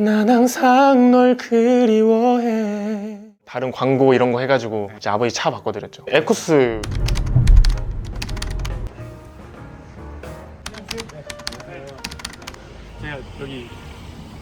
난 항상 널 그리워해. 다른 광고 이런 거 해가지고 이제 아버지 차 바꿔드렸죠. 에쿠스. 제가 여기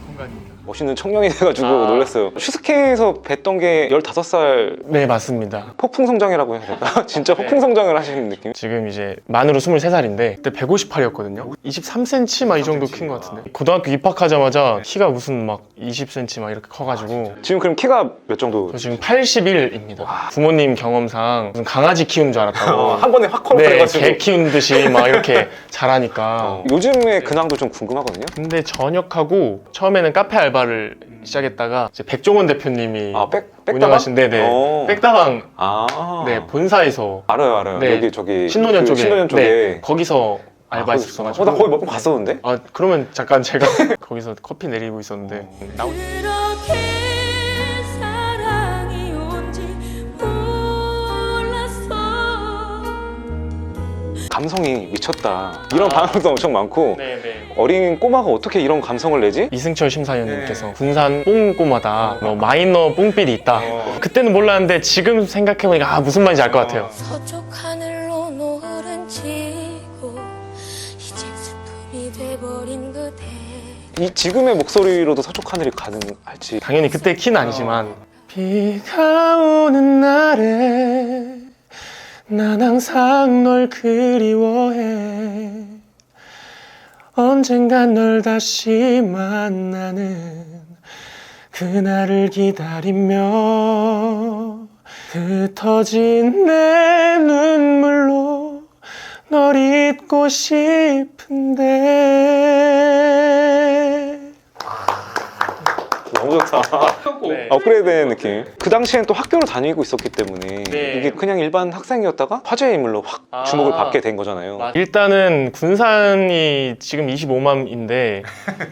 공간입니다. 멋있는 청년이 돼가지고 아. 놀랐어요. 슈스케에서 뵀던 게 15살 네 맞습니다. 폭풍 성장이라고 해야 될까? 진짜 폭풍 성장을 하시는 느낌? 지금 이제 만으로 23살인데 그때 158이었거든요. 23cm 막 이 정도 큰 것 같은데. 고등학교 입학하자마자 키가 무슨 막 20cm 막 이렇게 커가지고. 지금 그럼 키가 몇 정도? 저 지금 81입니다. 부모님 경험상 무슨 강아지 키우는 줄 알았다고. 어, 한 번에 확 네, 커버려가지고. 개 키우는 듯이 막 이렇게 자라니까. 요즘의 근황도 좀 궁금하거든요. 근데 전역하고 처음에 는 카페 알바를 시작했다가 이제 백종원 대표님이 아, 백, 백다방? 운영하신 네네 어. 백다방 아. 네 본사에서 알아요, 알아요. 네. 여기 저기. 신논현 그 쪽에 신논현 쪽에. 네, 거기서 아, 알바했었어가지고 어, 나 거기 몇 번 갔었는데? 아 그러면 잠깐 제가 거기서 커피 내리고 있었는데 나 그렇게 감성이 미쳤다. 이런 반응도 엄청 많고. 네네 어린 꼬마가 어떻게 이런 감성을 내지? 이승철 심사위원님께서 군산 뽕꼬마다 뭐 마이너 뽕삘이 있다 그때는 몰랐는데 지금 생각해보니까 아 무슨 말인지 알 것 같아요 서쪽 하늘로 노을은 지고 이제 스톱이 돼버린 그대 이 지금의 목소리로도 서쪽 하늘이 가능할지. 당연히 그때 키는 아니지만 비가 오는 날에 난 항상 널 그리워해. 언젠간 널 다시 만나는 그날을 기다리며 흩어진 내 눈물로 널 잊고 싶은데 너무 좋다. 네. 업그레이드된 느낌. 그 당시엔 또 학교를 다니고 있었기 때문에 네. 이게 그냥 일반 학생이었다가 화제의 인물로 확 아. 주목을 받게 된 거잖아요. 일단은 군산이 지금 25만인데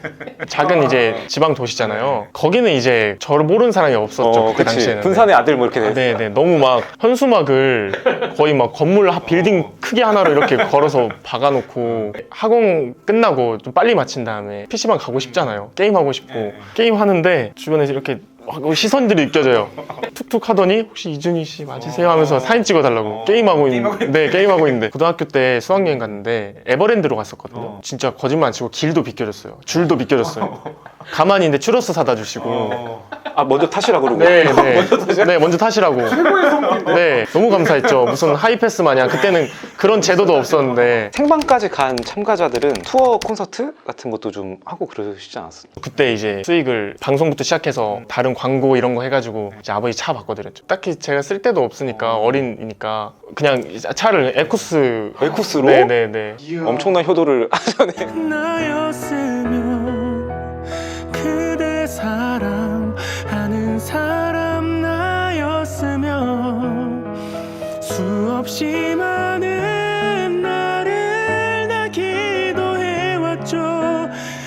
작은 이제 지방 도시잖아요. 거기는 이제 저를 모르는 사람이 없었죠. 어, 그때 그치. 당시에는. 군산의 아들 뭐 이렇게 돼. 네, 네. 너무 막 현수막을 거의 막 건물 하- 빌딩 크기 하나로 이렇게 걸어서 박아놓고 학원 끝나고 좀 빨리 마친 다음에 PC방 가고 싶잖아요. 게임 하고 싶고. 게임 하는데 주변에서 이렇게 막 시선들이 느껴져요. 툭툭 하더니 혹시 이준희 씨 맞으세요? 하면서 사진 찍어달라고 게임하고 있는 네 게임하고 있는데 고등학교 때 수학여행 갔는데 에버랜드로 갔었거든요. 진짜 거짓말 안 치고 길도 비껴줬어요. 줄도 비껴줬어요. 가만히 있는데 추러스 사다 주시고 아 먼저 타시라 그러고. 네, 네. 네, 먼저 타시라고. 네, 너무 감사했죠. 무슨 하이패스 마냥 그때는 그런 제도도 없었는데 생방까지 간 참가자들은 투어 콘서트 같은 것도 좀 하고 그러시지 않았어요? 그때 이제 수익을 방송부터 시작해서 다른 광고 이런 거 해가지고 이제 아버지 차 바꿔드렸죠. 딱히 제가 쓸 데도 없으니까 어린이니까 그냥 차를 에쿠스 에쿠스로? 네, 네, 네. 엄청난 효도를 하셨네. 나였으면 그대 사랑하는 사람 나였으면 수없이 많은 날을 나 기도해왔죠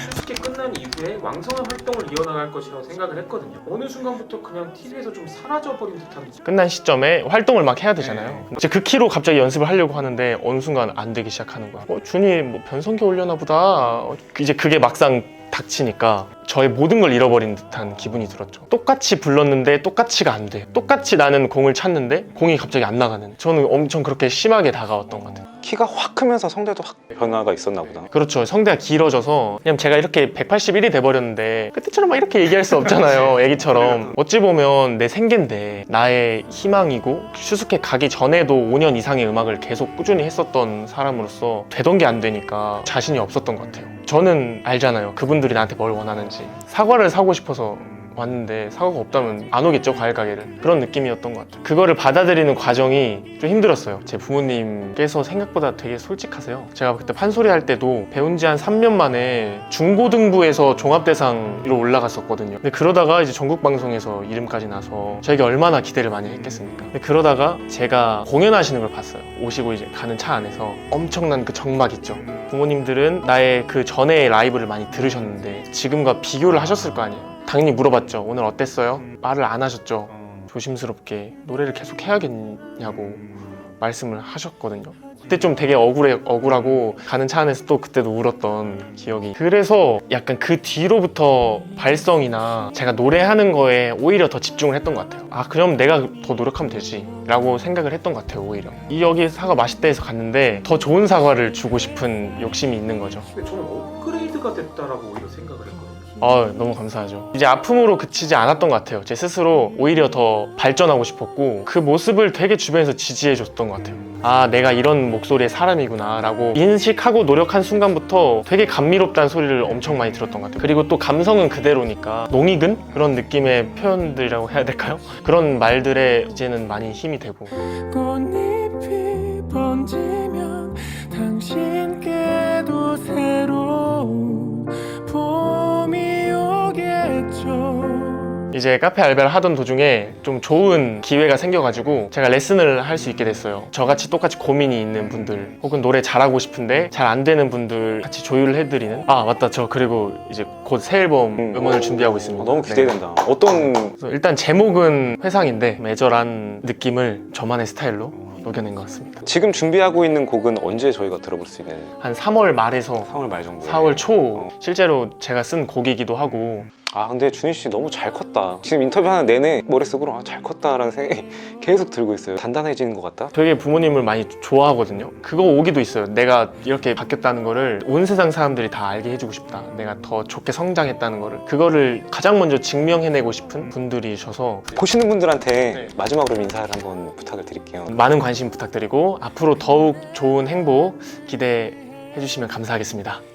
특히 끝난 이후에 왕성한 활동을 이어나갈 것이라고 생각을 했거든요. 어느 순간부터 그냥 TV에서 좀 사라져버린 듯한. 끝난 시점에 활동을 막 해야 되잖아요. 이제 그 키로 갑자기 연습을 하려고 하는데 어느 순간 안 되기 시작하는 거야. 어, 준이 뭐 변성기 올려나 보다. 어, 이제 그게 막상 닥치니까 저의 모든 걸 잃어버린 듯한 기분이 들었죠. 똑같이 불렀는데 똑같이가 안 돼. 똑같이 나는 공을 찼는데 공이 갑자기 안 나가는. 저는 엄청 그렇게 심하게 다가왔던 것 같아요. 키가 확 크면서 성대도 확 변화가 있었나 보다. 그렇죠. 성대가 길어져서 그냥 제가 이렇게 181이 돼버렸는데 그때처럼 막 이렇게 얘기할 수 없잖아요. 애기처럼. 어찌 보면 내 생계인데 나의 희망이고 슈스케 가기 전에도 5년 이상의 음악을 계속 꾸준히 했었던 사람으로서 되던 게 안 되니까 자신이 없었던 것 같아요. 저는 알잖아요. 그분들이 나한테 뭘 원하는지. 사과를 사고 싶어서 왔는데 사과가 없다면 안 오겠죠 과일 가게를. 그런 느낌이었던 것 같아요. 그거를 받아들이는 과정이 좀 힘들었어요. 제 부모님께서 생각보다 되게 솔직하세요. 제가 그때 판소리 할 때도 배운 지 한 3년 만에 중고등부에서 종합대상으로 올라갔었거든요. 근데 그러다가 이제 전국방송에서 이름까지 나서 저에게 얼마나 기대를 많이 했겠습니까? 근데 그러다가 제가 공연하시는 걸 봤어요. 오시고 이제 가는 차 안에서 엄청난 그 정막 있죠 부모님들은 나의 그 전에 라이브를 많이 들으셨는데 지금과 비교를 하셨을 거 아니에요 당연히 물어봤죠. 오늘 어땠어요? 말을 안 하셨죠. 조심스럽게 노래를 계속 해야겠냐고 말씀을 하셨거든요. 그때 좀 되게 억울해 억울하고 가는 차 안에서 또 그때도 울었던 기억이. 그래서 약간 그 뒤로부터 발성이나 제가 노래하는 거에 오히려 더 집중을 했던 것 같아요. 아 그럼 내가 더 노력하면 되지 라고 생각을 했던 것 같아요 오히려. 이 여기 사과 맛있다 해서 갔는데 더 좋은 사과를 주고 싶은 욕심이 있는 거죠. 저는 업그레이드가 됐다라고 오히려 생각을 했거든요. 아 너무 감사하죠. 이제 아픔으로 그치지 않았던 것 같아요. 제 스스로 오히려 더 발전하고 싶었고 그 모습을 되게 주변에서 지지해 줬던 것 같아요. 아 내가 이런 목소리의 사람이구나 라고 인식하고 노력한 순간부터 되게 감미롭다는 소리를 엄청 많이 들었던 것 같아요. 그리고 또 감성은 그대로니까 농익은 그런 느낌의 표현들이라고 해야 될까요? 그런 말들에 이제는 많이 힘이 되고 이제 카페 알바를 하던 도중에 좀 좋은 기회가 생겨가지고 제가 레슨을 할 수 있게 됐어요. 저같이 똑같이 고민이 있는 분들 혹은 노래 잘하고 싶은데 잘 안 되는 분들 같이 조율을 해드리는 아 맞다 저 그리고 이제 곧 새 앨범 음. 음원을 준비하고 있습니다. 어, 너무 네. 기대된다. 어떤 그래서 일단 제목은 회상인데 애절한 느낌을 저만의 스타일로 녹여낸 것 같습니다. 지금 준비하고 있는 곡은 언제 저희가 들어볼 수 있는 한 3월 말에서 3월 말 정도? 4월 초 실제로 제가 쓴 곡이기도 하고 아 근데 준희 씨 너무 잘 컸다. 지금 인터뷰하는 내내 머릿속으로 아, 잘 컸다라는 생각이 계속 들고 있어요. 단단해지는 것 같다. 되게 부모님을 많이 좋아하거든요. 그거 오기도 있어요. 내가 이렇게 바뀌었다는 거를 온 세상 사람들이 다 알게 해주고 싶다. 내가 더 좋게 성장했다는 거를. 그거를 가장 먼저 증명해내고 싶은 분들이셔서 보시는 분들한테 네. 마지막으로 인사를 한번 부탁을 드릴게요. 많은 관심 부탁드리고 앞으로 더욱 좋은 행복 기대해 주시면 감사하겠습니다.